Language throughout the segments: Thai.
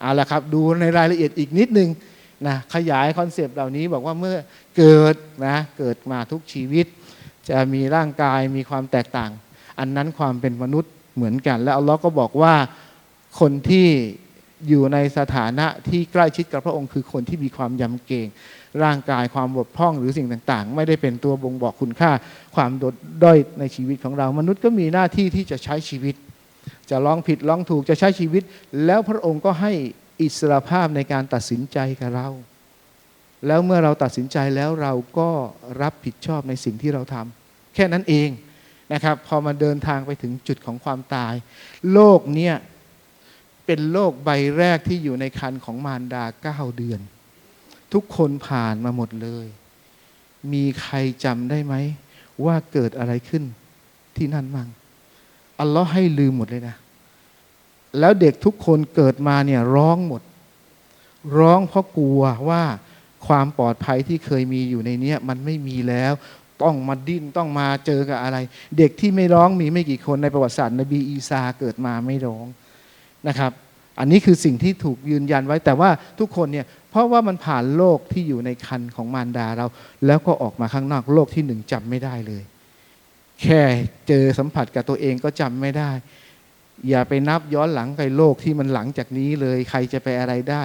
เอาละครับ ดูในรายละเอียดอีกนิดนึงนะขยายคอนเซปต์เหล่านี้บอกว่าเมื่อเกิดนะเกิดมาทุกชีวิต จะมีร่างกายมีความแตกต่าง อันนั้นความเป็นมนุษย์เหมือนกัน แล้วอัลลอฮ์ก็บอกว่าคนที่อยู่ในสถานะที่ใกล้ชิดกับพระองค์คือคนที่มีความยำเกรงร่างกายความบกพร่องหรือสิ่งต่างๆ ไม่ได้เป็นตัวบ่งบอกคุณค่า ความโดดด้อยในชีวิตของเรา มนุษย์ก็มีหน้าที่ที่จะใช้ชีวิต จะลองผิดลองถูกจะใช้ชีวิต แล้วพระองค์ก็ให้อิสรภาพในการตัดสินใจกับเรา แล้วเมื่อเราตัดสินใจแล้วเราก็รับผิดชอบในสิ่งที่เราทำแค่นั้นเองนะครับ พอมาเดินทางไปถึงจุดของความตาย โลกเนี่ยเป็นโลกใบแรกที่อยู่ในคันของมารดาเก้าเดือน ทุกคนผ่านมาหมดเลย มีใครจำได้ไหม ว่าเกิดอะไรขึ้นที่นั่นมั่ง อัลลอฮ์ให้ลืมหมดเลยนะ แล้วเด็กทุกคนเกิดมาเนี่ยร้องหมด ร้องเพราะกลัวว่าความปลอดภัยที่เคยมีอยู่ในเนี้ยมันไม่มีแล้ว ต้องมาดิ้นต้องมาเจอกับอะไร เด็กที่ไม่ร้องมีไม่กี่คนในประวัติศาสตร์นบีอีสาเกิดมาไม่ร้องนะครับ อันนี้คือสิ่งที่ถูกยืนยันไว้แต่ว่าทุกคนเนี่ยเพราะว่ามันผ่านโลกที่อยู่ในคันของมารดาเรา แล้วก็ออกมาข้างนอกโลกที่หนึ่งจำไม่ได้เลย แค่เจอสัมผัสกับตัวเองก็จำไม่ได้ อย่าไปนับย้อนหลังไปโลกที่มันหลังจากนี้เลยใครจะไปอะไรได้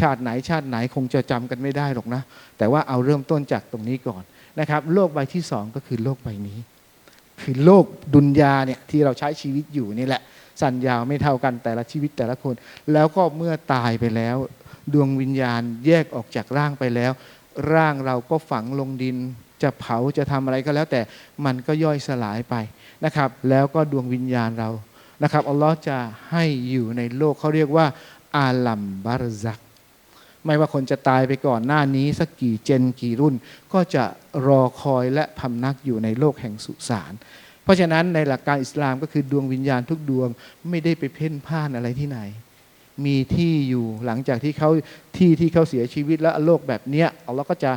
ชาติไหนชาติไหนคงจะจำกันไม่ได้หรอกนะ แต่ว่าเอาเริ่มต้นจากตรงนี้ก่อนนะครับ โลกใบที่สองก็คือโลกใบนี้ คือโลกดุนยาเนี่ยที่เราใช้ชีวิตอยู่นี่แหละ สั้นยาวไม่เท่ากันแต่ละชีวิตแต่ละคน แล้วก็เมื่อตายไปแล้ว ดวงวิญญาณแยกออกจากร่างไปแล้ว ร่างเราก็ฝังลงดิน จะเผาจะทำอะไรก็แล้วแต่มันก็ย่อยสลายไปนะครับ แล้วก็ดวงวิญญาณเรานะครับอัลลอฮ์จะให้อยู่ในโลกเขาเรียกว่า อาลัมบารซัก ไม่ว่าคนจะตายไปก่อนหน้านี้ สักกี่เจนกี่รุ่น ก็จะรอคอยและพำนักอยู่ในโลกแห่งสุสานเพราะฉะนั้นในหลักการอิสลามก็คือดวงวิญญาณทุกดวงไม่ได้ไปเพ่นพ่านอะไรที่ไหน มีที่อยู่หลังจากที่เขาที่ที่เขาเสียชีวิตแล้วโลกแบบเนี้ยอัลลอฮ์ก็จะ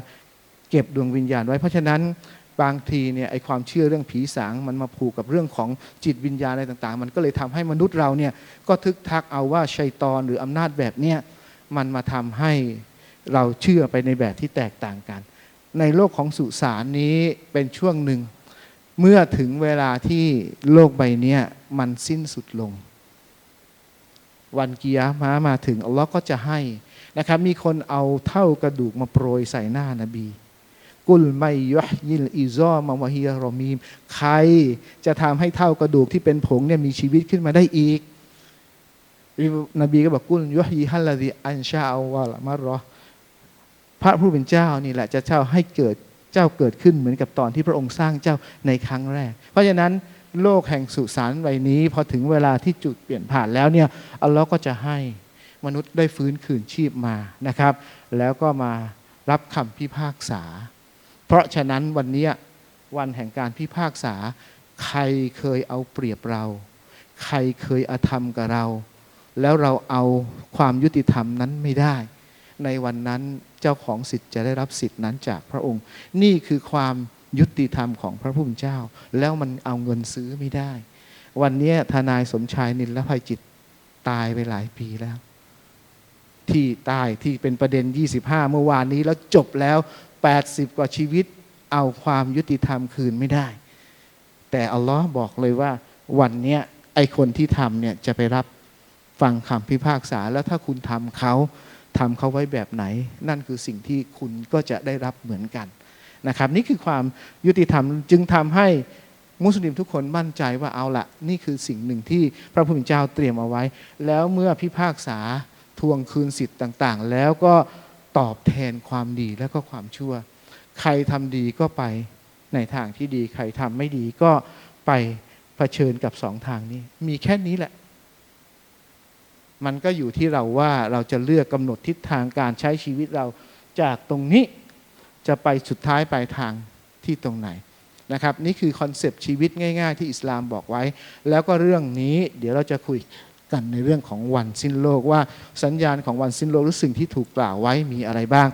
เก็บดวงวิญญาณไว้ เพราะฉะนั้นบางทีเนี่ยไอความเชื่อเรื่องผีสางมันมาผูกกับเรื่องของจิตวิญญาณอะไรต่างๆ มันก็เลยทำให้มนุษย์เราเนี่ยก็ทึกทักเอาว่าชัยตอนหรืออำนาจแบบเนี้ยมันมาทำให้เราเชื่อไปในแบบที่แตกต่างกัน ในโลกของสุสานนี้เป็นช่วงหนึ่ง เมื่อถึงเวลาที่โลกใบนี้มันสิ้นสุดลง วันเกิยามะห์มาถึงอัลลอฮ์ก็จะให้นะครับมีคนเอาเท่ากระดูกมาโปรยใส่หน้านบี กุลไมยะยิลอิซอมาวะฮียรอมีม ใครจะทำให้เท่ากระดูกที่เป็นผงเนี่ยมีชีวิตขึ้นมาได้อีก นบีก็บอกกุลยะฮีฮัลลาดีอันชาอวะละมะรอพระผู้เป็นเจ้านี่แหละจะเจ้าให้เกิดเจ้าเกิดขึ้นเหมือนกับตอนที่พระองค์สร้างเจ้าในครั้งแรก เพราะฉะนั้นโลกแห่งสุสานใบนี้ พอถึงเวลาที่จุดเปลี่ยนผ่านแล้วเนี่ยอัลลอฮ์ก็จะให้มนุษย์ได้ฟื้นคืนชีพมานะครับ แล้วก็มารับคำพิพากษา เพราะฉะนั้นวันนี้วันแห่งการพิพากษา ใครเคยเอาเปรียบเรา ใครเคยอาธรรมกับเรา แล้วเราเอาความยุติธรรมนั้นไม่ได้ ในวันนั้นเจ้าของสิทธิ์จะได้รับสิทธินั้นจากพระองค์ นี่คือความยุติธรรมของพระผู้เป็นเจ้า แล้วมันเอาเงินซื้อไม่ได้ วันนี้ทนายสมชายนินและภัยจิตตายไปหลายปีแล้ว ที่ใต้ที่เป็นประเด็น 25 เมื่อวานนี้แล้วจบแล้ว 80 กว่าชีวิต เอาความยุติธรรมคืนไม่ได้ แต่อัลลอฮ์บอกเลยว่าวันเนี้ยไอคนที่ทำเนี่ยจะไปรับฟังคำพิพากษาแล้วถ้าคุณทำเขาทำเขาไว้แบบไหน นั่นคือสิ่งที่คุณก็จะได้รับเหมือนกันนะครับ นี่คือความยุติธรรมจึงทำให้มุสลิมทุกคนมั่นใจว่าเอาละนี่คือสิ่งหนึ่งที่พระผู้เป็นเจ้าเตรียมเอาไว้ แล้วเมื่อพิพากษาทวงคืนสิทธิ์ต่าง ๆ แล้วก็ ตอบแทนความดีแล้วก็ความชั่ว ใครทำดีก็ไปในทางที่ดี ใครทำไม่ดีก็ไปเผชิญกับสองทางนี้ มีแค่นี้แหละ มันก็อยู่ที่เราว่าเราจะเลือกกำหนดทิศทางการใช้ชีวิตเราจากตรงนี้จะไปสุดท้ายปลายทางที่ตรงไหนนะครับ นี่คือคอนเซปต์ชีวิตง่าย ๆ ที่อิสลามบอกไว้ แล้วก็เรื่องนี้เดี๋ยวเราจะคุย กันในเรื่องของวันสิ้นโลกว่าสัญญาณของวันสิ้นโลกหรือสิ่งที่ถูกกล่าวไว้มีอะไรบ้าง